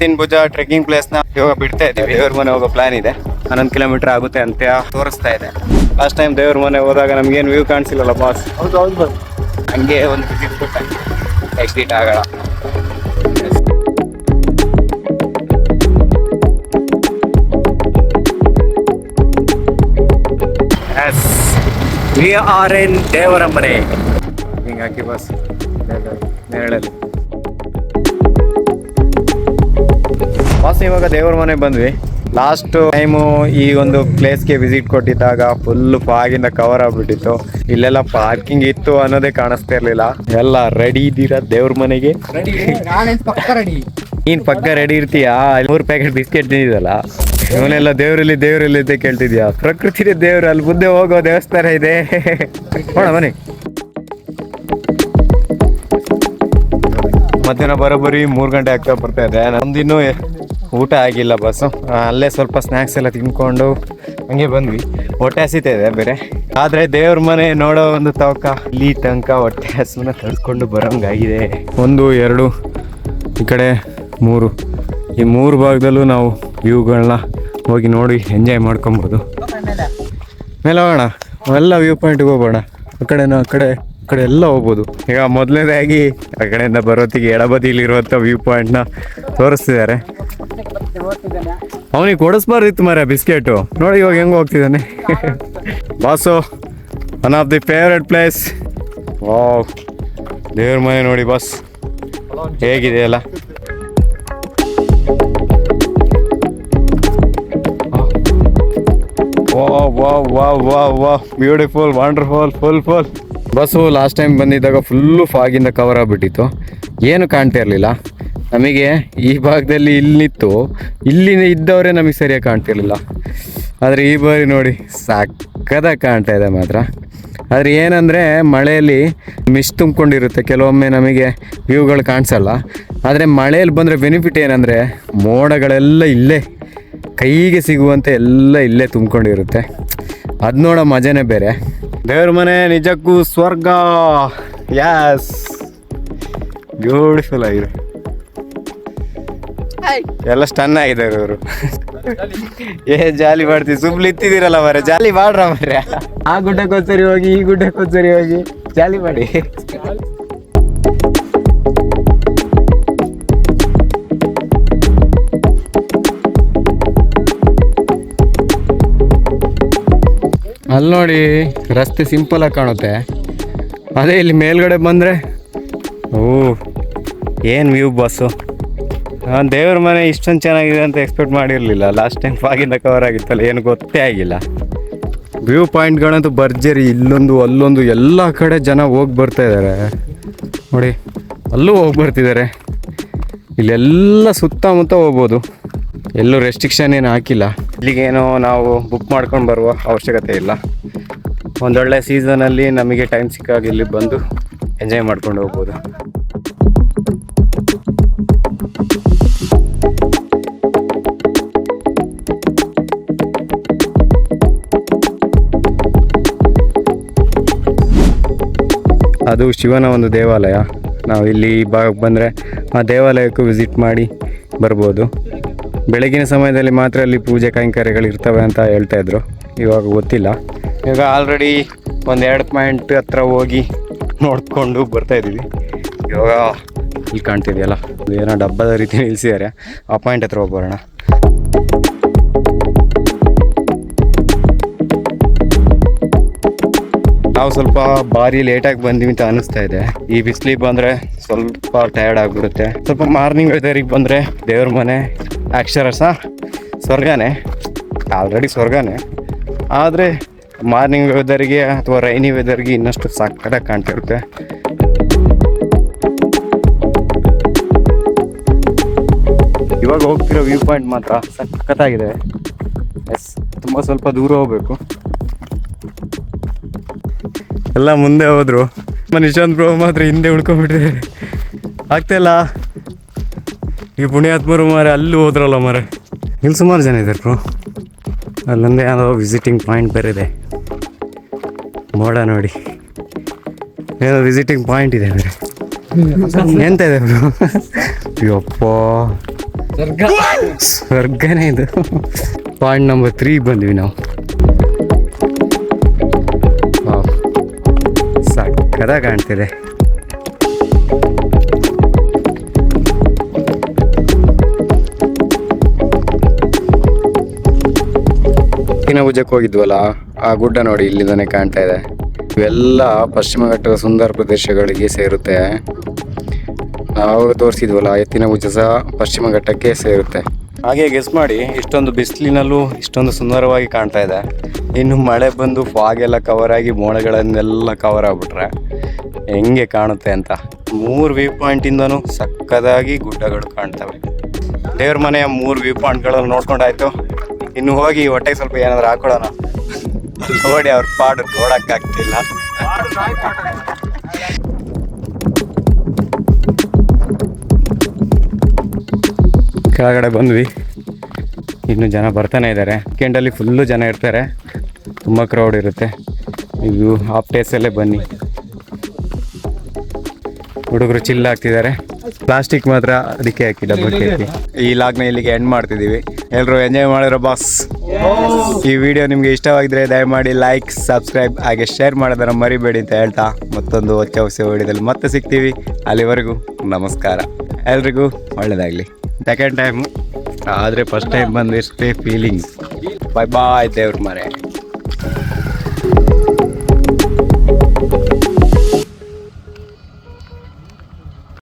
ಎತ್ತಿನ ಭುಜ ಟ್ರೆಕ್ಕಿಂಗ್ ಪ್ಲೇಸ್ನ ಇವಾಗ ಬಿಡ್ತಾ ಇದ್ದೀವಿ. ದೇವ್ರ ಮನೆ ಹೋಗೋ ಪ್ಲಾನ್ ಇದೆ. ಹನ್ನೊಂದು ಕಿಲೋಮೀಟರ್ ಆಗುತ್ತೆ ಅಂತ ತೋರಿಸ್ತಾ ಇದೆ. ಲಾಸ್ಟ್ ಟೈಮ್ ದೇವ್ರ ಮನೆ ಹೋದಾಗ ನಮ್ಗೇನು ವ್ಯೂ ಕಾಣಿಸಿಲ್ಲಲ್ಲ ಬಾಸ್ ಹಂಗೆ ಒಂದು ವಿಸಿಟ್ ಕೊಟ್ಟೆ ಎಕ್ಸಿಟ್ ಆಗಲ್ಲ. ಎಸ್ ವಿ ಆರ್ ಎನ್ ದೇವರ ಮನೆ ಹಿಂಗಾಕಿ ಬಸ್ ನೆರಳಲ್ಲಿ. ಬಾಸ್ ಇವಾಗ ದೇವರ ಮನೆ ಬಂದ್ವಿ. ಲಾಸ್ಟ್ ಟೈಮು ಈ ಒಂದು ಪ್ಲೇಸ್ಗೆ ವಿಸಿಟ್ ಕೊಟ್ಟಿದ್ದಾಗ ಫುಲ್ ಫಾಗಿಂದ ಕವರ್ ಆಗ್ಬಿಟ್ಟಿತ್ತು. ಇಲ್ಲೆಲ್ಲ ಪಾರ್ಕಿಂಗ್ ಇತ್ತು ಅನ್ನೋದೇ ಕಾಣಿಸ್ತಾ ಇರ್ಲಿಲ್ಲ. ಎಲ್ಲ ರೆಡಿ ಇದ್ದೀರಾ ದೇವ್ರ ಮನೆಗೆ? ನಾನು ಪಕ್ಕ ರೆಡಿ ಇರ್ತೀಯಾ? ಮೂರು ಪ್ಯಾಕೆಟ್ ಬಿಸ್ಕೆಟ್ ತಿಂದಿದಲ್ಲ ಇವನೆಲ್ಲ ದೇವ್ರಲ್ಲಿ ದೇವ್ರಲ್ಲಿ ಅಂತ ಕೇಳ್ತಿದ್ಯಾ? ಪ್ರಕೃತಿ ದೇವ್ರ ಅಲ್ಲಿ ಮುಂದೆ ಹೋಗೋ ದೇವಸ್ಥಾನ ಇದೆ. ನೋಡ ಬನ್ನಿ. ಮಧ್ಯಾಹ್ನ ಬರೋಬ್ಬರಿ ಮೂರು ಗಂಟೆ ಆಗ್ತಾ ಬರ್ತಾ ಇದೆ. ನಮ್ದಿನ್ನೂ ಊಟ ಆಗಿಲ್ಲ ಬಸ್ಸು ಅಲ್ಲೇ ಸ್ವಲ್ಪ ಸ್ನ್ಯಾಕ್ಸ್ ಎಲ್ಲ ತಿನ್ಕೊಂಡು ಹಂಗೆ ಬಂದ್ವಿ. ಹೊಟ್ಟೆ ಹಸಿತಾ ಇದೆ ಬೇರೆ. ಆದ್ರೆ ದೇವ್ರ ಮನೆ ನೋಡೋ ಒಂದು ತವಕ ಇಲ್ಲಿ ತನಕ ಹೊಟ್ಟೆ ಹಸುನ ತಡ್ಕೊಂಡು ಬರೋಂಗಾಗಿದೆ. ಒಂದು ಎರಡು ಈ ಕಡೆ ಮೂರು. ಈ ಮೂರು ಭಾಗದಲ್ಲೂ ನಾವು ವ್ಯೂಗಳನ್ನ ಹೋಗಿ ನೋಡಿ ಎಂಜಾಯ್ ಮಾಡ್ಕೊಬೋದು. ಮೇಲೆ ಹೋಗೋಣ ಎಲ್ಲ ವ್ಯೂ ಪಾಯಿಂಟ್ಗೆ ಹೋಗೋಣ. ಆ ಕಡೆನೂ ಆ ಕಡೆ. ಕಡೆ ಎಲ್ಲ ಹೋಗ್ಬೋದು. ಈಗ ಮೊದಲನೇದಾಗಿ ಆ ಕಡೆಯಿಂದ ಬರೋತ್ತಿಗೆ ಎಡಬದಿಯಲ್ಲಿರುವಂಥ ವ್ಯೂ ಪಾಯಿಂಟ್ನ ತೋರಿಸ್ತಿದ್ದಾರೆ. ಅವನಿಗೆ ಕೊಡಿಸ್ಬಾರ್ದಿತ್ತು ಮರ ಬಿಸ್ಕೆಟು. ನೋಡಿ ಇವಾಗ ಹೆಂಗೆ ಹೋಗ್ತಿದ್ದಾನೆ. Boss one of the favourite place ಓ ದೇವ್ರ ಮನೆ ನೋಡಿ ಬಾಸ್. ಹೇಗಿದೆ ಅಲ್ಲ ವಾ ವಾಹ್ ವಾ ವಾ beautiful wonderful full full bus last time ಬಂದಿದ್ದಾಗ ಫುಲ್ಲು ಫಾಗಿಂದ ಕವರ್ ಆಗಿಬಿಟ್ಟಿತ್ತು. ಏನು ಕಾಣ್ತಾ ಇರಲಿಲ್ಲ. ನಮಗೆ ಈ ಭಾಗದಲ್ಲಿ ಇಲ್ಲಿತ್ತು. ಇಲ್ಲಿ ಇದ್ದವರೇ ನಮಗೆ ಸರಿಯಾಗಿ ಕಾಣ್ತಿರ್ಲಿಲ್ಲ ಆದರೆ ಈ ಬಾರಿ ನೋಡಿ ಸಕ್ಕದಾಗಿ ಕಾಣ್ತಾ ಇದೆ ಮಾತ್ರ. ಆದರೆ ಏನಂದರೆ, ಮಳೆಯಲ್ಲಿ ಮಿಸ್ ತುಂಬಿಕೊಂಡಿರುತ್ತೆ. ಕೆಲವೊಮ್ಮೆ ನಮಗೆ ವ್ಯೂಗಳು ಕಾಣಿಸಲ್ಲ. ಆದರೆ ಮಳೆಯಲ್ಲಿ ಬಂದರೆ ಬೆನಿಫಿಟ್ ಏನಂದರೆ, ಮೋಡಗಳೆಲ್ಲ ಇಲ್ಲೇ. ಕೈಗೆ ಸಿಗುವಂತೆ ಎಲ್ಲ ಇಲ್ಲೇ ತುಂಬಿಕೊಂಡಿರುತ್ತೆ. ಅದು ನೋಡೋ ಮಜಾನೇ ಬೇರೆ. ದೇವ್ರ ಮನೆ ನಿಜಕ್ಕೂ ಸ್ವರ್ಗ. ಯಾಸ್ ಬ್ಯೂಟಿಫುಲ್ ಆಗಿದೆ. ಎಲ್ಲ ಸ್ಟನ್ ಆಗಿದ್ದಾರೆ ಇವರು. ಏ ಜಾಲಿ ಮಾಡ್ತೀವಿ ಸುಮ್ಲಿ ಇತ್ತಿದ್ದೀರಲ್ಲ ಮರೆ ಜಾಲಿ ಮಾಡ್ರ ಮರೆ ಆ ಗುಡ್ಡಕ್ಕೊಂದ್ಸರಿ ಹೋಗಿ ಈ ಗುಡ್ಡಕ್ಕೊಂದ್ಸರಿ ಹೋಗಿ ಜಾಲಿ ಮಾಡಿ. ಅಲ್ಲಿ ನೋಡಿ ರಸ್ತೆ ಸಿಂಪಲ್ ಆಗಿ ಕಾಣುತ್ತೆ. ಅದೇ ಇಲ್ಲಿ ಮೇಲ್ಗಡೆ ಬಂದರೆ, ಓ, ಏನು ವ್ಯೂ ಬಸ್ಸು ನಾನು ದೇವ್ರ ಮನೆ ಇಷ್ಟೊಂದು ಚೆನ್ನಾಗಿದೆ ಅಂತ ಎಕ್ಸ್ಪೆಕ್ಟ್ ಮಾಡಿರಲಿಲ್ಲ. ಲಾಸ್ಟ್ ಟೈಮ್ ಫಾಗಿಂದ ಕವರ್ ಆಗಿತ್ತಲ್ಲ, ಏನು ಗೊತ್ತೇ ಆಗಿಲ್ಲ. ವ್ಯೂ ಪಾಯಿಂಟ್ಗಳಂತೂ ಭರ್ಜರಿ, ಇಲ್ಲೊಂದು, ಅಲ್ಲೊಂದು, ಎಲ್ಲ ಕಡೆ ಜನ ಹೋಗಿ ಬರ್ತಾ ಇದ್ದಾರೆ ನೋಡಿ, ಅಲ್ಲೂ ಹೋಗಿ ಬರ್ತಿದ್ದಾರೆ ಇಲ್ಲೆಲ್ಲ ಸುತ್ತಮುತ್ತ ಹೋಗ್ಬೋದು. ಎಲ್ಲೂ ರೆಸ್ಟ್ರಿಕ್ಷನ್ ಏನು ಹಾಕಿಲ್ಲ. ಇಲ್ಲಿಗೇನೋ ನಾವು ಬುಕ್ ಮಾಡ್ಕೊಂಡು ಬರುವ ಅವಶ್ಯಕತೆ ಇಲ್ಲ. ಒಂದೊಳ್ಳೆ ಸೀಸನಲ್ಲಿ ನಮಗೆ ಟೈಮ್ ಸಿಕ್ಕಾಗ ಇಲ್ಲಿ ಬಂದು ಎಂಜಾಯ್ ಮಾಡ್ಕೊಂಡು ಹೋಗ್ಬೋದು. ಅದು ಶಿವನ ಒಂದು ದೇವಾಲಯ. ನಾವು ಇಲ್ಲಿ ಭಾಗಕ್ಕೆ ಬಂದರೆ ಆ ದೇವಾಲಯಕ್ಕೂ ವಿಸಿಟ್ ಮಾಡಿ ಬರ್ಬೋದು. ಬೆಳಗಿನ ಸಮಯದಲ್ಲಿ ಮಾತ್ರ ಅಲ್ಲಿ ಪೂಜೆ ಕೈಂಕರ್ಯಗಳು ಇರ್ತವೆ ಅಂತ ಹೇಳ್ತಾ ಇದ್ರು. ಇವಾಗ ಗೊತ್ತಿಲ್ಲ. ಇವಾಗ ಆಲ್ರೆಡಿ ಒಂದು ಎರಡು ಪಾಯಿಂಟ್ ಹತ್ರ ಹೋಗಿ ನೋಡ್ಕೊಂಡು ಬರ್ತಾ ಇದ್ದೀವಿ. ಇವಾಗ ಇಲ್ಲಿ ಕಾಣ್ತಿದೆಯಲ್ಲ ಏನೋ ಡಬ್ಬದ ರೀತಿ ನಿಲ್ಸಿದಾರೆ ಆ ಪಾಯಿಂಟ್ ಹತ್ರ ಹೋಗಿ ಬರೋಣ. ನಾವು ಸ್ವಲ್ಪ ಭಾರಿ ಲೇಟಾಗಿ ಬಂದೀವಿ ಅಂತ ಅನಿಸ್ತಾ ಇದೆ. ಈ ಬಿಸಿಲಿಗೆ ಬಂದರೆ ಸ್ವಲ್ಪ ಟಯರ್ಡ್ ಆಗಿಬಿಡುತ್ತೆ. ಸ್ವಲ್ಪ ಮಾರ್ನಿಂಗ್ ವೆದರಿಗೆ ಬಂದರೆ ದೇವ್ರ ಮನೆ ಅಕ್ಷರಸ ಸ್ವರ್ಗನೇ ಆಲ್ರೆಡಿ ಸ್ವರ್ಗನೇ. ಆದರೆ ಮಾರ್ನಿಂಗ್ ವೆದರ್ಗೆ ಅಥವಾ ರೈನಿ ವೆದರ್ಗೆ ಇನ್ನಷ್ಟು ಸಕ್ಕತ್ತಾಗಿ ಕಾಣ್ತಿರುತ್ತೆ. ಇವಾಗ ಹೋಗ್ತಿರೋ ವ್ಯೂ ಪಾಯಿಂಟ್ ಮಾತ್ರ ಸಖತ್ತಾಗಿದೆ. ಎಸ್ ತುಂಬ ಸ್ವಲ್ಪ ದೂರ ಹೋಗಬೇಕು. ಎಲ್ಲ ಮುಂದೆ ಹೋದರು. ನಿಶಾಂತ್ ಬ್ರೋ ಮಾತ್ರ ಹಿಂದೆ ಉಳ್ಕೊಂಡ್ಬಿಟ್ಟಿದ್ದಾರೆ. ಆಗ್ತಾಯಿಲ್ಲ ಈ ಪುಣ್ಯಾತ್ಮರು ಮಾರೆ ಅಲ್ಲಿ ಹೋದ್ರಲ್ಲ ಮಾರೆ. ಇಲ್ಲಿ ಸುಮಾರು ಜನ ಇದ್ದಾರೆ ಬ್ರೋ ಅಲ್ಲೊಂದೇ ಯಾವುದೋ ವಿಸಿಟಿಂಗ್ ಪಾಯಿಂಟ್ ಬೇರೆ ಇದೆ ಮೋಡ ನೋಡಿ. ಏನೋ ವಿಸಿಟಿಂಗ್ ಪಾಯಿಂಟ್ ಇದೆ ಬೇರೆ. ಎಂತ ಇದೆ ಬ್ರೋ ಯಪ್ಪ. ಸ್ವರ್ಗ. ಸ್ವರ್ಗನೇ ಇದು. ಪಾಯಿಂಟ್ ನಂಬರ್ ತ್ರೀ ಬಂದ್ವಿ ನಾವು. ಸಕ್ಕದ ಕಾಣ್ತಿದೆ. ಇನ್ನು ಭುಜಕ್ಕೆ ಹೋಗಿದ್ವಲ್ಲ, ಆ ಗುಡ್ಡ ನೋಡಿ ಇಲ್ಲಿಂದನೇ ಕಾಣ್ತಾ ಇದೆ. ಇವೆಲ್ಲ ಪಶ್ಚಿಮ ಘಟ್ಟದ ಸುಂದರ ಪ್ರದೇಶಗಳಿಗೆ ಸೇರುತ್ತೆ. ನಾವು ತೋರಿಸಿದ್ವಲ್ಲ, ಎತ್ತಿನ ಭುಜ ಸಹ ಪಶ್ಚಿಮ ಘಟ್ಟಕ್ಕೆ ಸೇರುತ್ತೆ. ಹಾಗೆ ಗೆಸ್ ಮಾಡಿ, ಇಷ್ಟೊಂದು ಬಿಸಿಲಿನಲ್ಲೂ ಇಷ್ಟೊಂದು ಸುಂದರವಾಗಿ ಕಾಣ್ತಾ ಇದೆ. ಇನ್ನು ಮಳೆ ಬಂದು ಫಾಗ್ ಎಲ್ಲ ಕವರ್ ಆಗಿ ಮೋಡಗಳನ್ನೆಲ್ಲ ಕವರ್ ಆಗ್ಬಿಟ್ರೆ ಹೆಂಗೆ ಕಾಣುತ್ತೆ ಅಂತ. ಮೂರು ವ್ಯೂ ಪಾಯಿಂಟಿಂದನೂ ಸಕ್ಕದಾಗಿ ಗುಡ್ಡಗಳು ಕಾಣ್ತವೆ. ದೇವ್ರ ಮನೆಯ ಮೂರು ವ್ಯೂ ಪಾಯಿಂಟ್ಗಳನ್ನು ನೋಡ್ಕೊಂಡಾಯ್ತು. ಇನ್ನು ಹೋಗಿ ಹೊಟ್ಟೆಗೆ ಸ್ವಲ್ಪ ಏನಾದ್ರು ಹಾಕೊಳ್ಳೋಣ ನೋಡಿ ಅವ್ರ ಪಾಡು ನೋಡಕ್ಕಾಗ್ತಿಲ್ಲ ಕೆಳಗಡೆ ಬಂದ್ವಿ. ಇನ್ನು ಜನ ಬರ್ತಾನೆ ಇದ್ದಾರೆ ವೀಕೆಂಡಲ್ಲಿ ಫುಲ್ಲು ಜನ ಇರ್ತಾರೆ. ತುಂಬ ಕ್ರೌಡ್ ಇರುತ್ತೆ. ಇದು ಹಾಫ್ ಡೇಸಲ್ಲೇ ಬನ್ನಿ. ಹುಡುಗರು ಚಿಲ್ ಆಗ್ತಿದ್ದಾರೆ. ಪ್ಲಾಸ್ಟಿಕ್ ಮಾತ್ರ ಅದಕ್ಕೆ ಹಾಕಿ ಡಬ್ಬಕ್ಕೆ ಹಾಕಿ. ಈ ಲಾಗ್ನ ಇಲ್ಲಿಗೆ ಎಂಡ್ ಮಾಡ್ತಿದ್ದೀವಿ. ಎಲ್ಲರೂ ಎಂಜಾಯ್ ಮಾಡಿರೋ ಬಾಸ್ ಈ ವಿಡಿಯೋ ನಿಮಗೆ ಇಷ್ಟವಾಗಿದ್ರೆ ದಯಮಾಡಿ ಲೈಕ್ ಸಬ್ಸ್ಕ್ರೈಬ್ ಹಾಗೆ ಶೇರ್ ಮಾಡೋದನ್ನ ಮರಿಬೇಡಿ ಅಂತ ಹೇಳ್ತಾ ಮತ್ತೊಂದು ಹೊಚ್ಚ ಹೊಸ ವಿಡಿಯೋದಲ್ಲಿ ಮತ್ತೆ ಸಿಗ್ತೀವಿ. ಅಲ್ಲಿವರೆಗೂ ನಮಸ್ಕಾರ. ಎಲ್ರಿಗೂ ಒಳ್ಳೆಯದಾಗಲಿ ಸೆಕೆಂಡ್ ಟೈಮು ಆದರೆ ಫಸ್ಟ್ ಟೈಮ್ ಬಂದು ಎಷ್ಟೇ ಫೀಲಿಂಗ್ಸ್ ಬಾಯ್ ಬಾಯ್ ದೇವ್ರ ಮರೆ.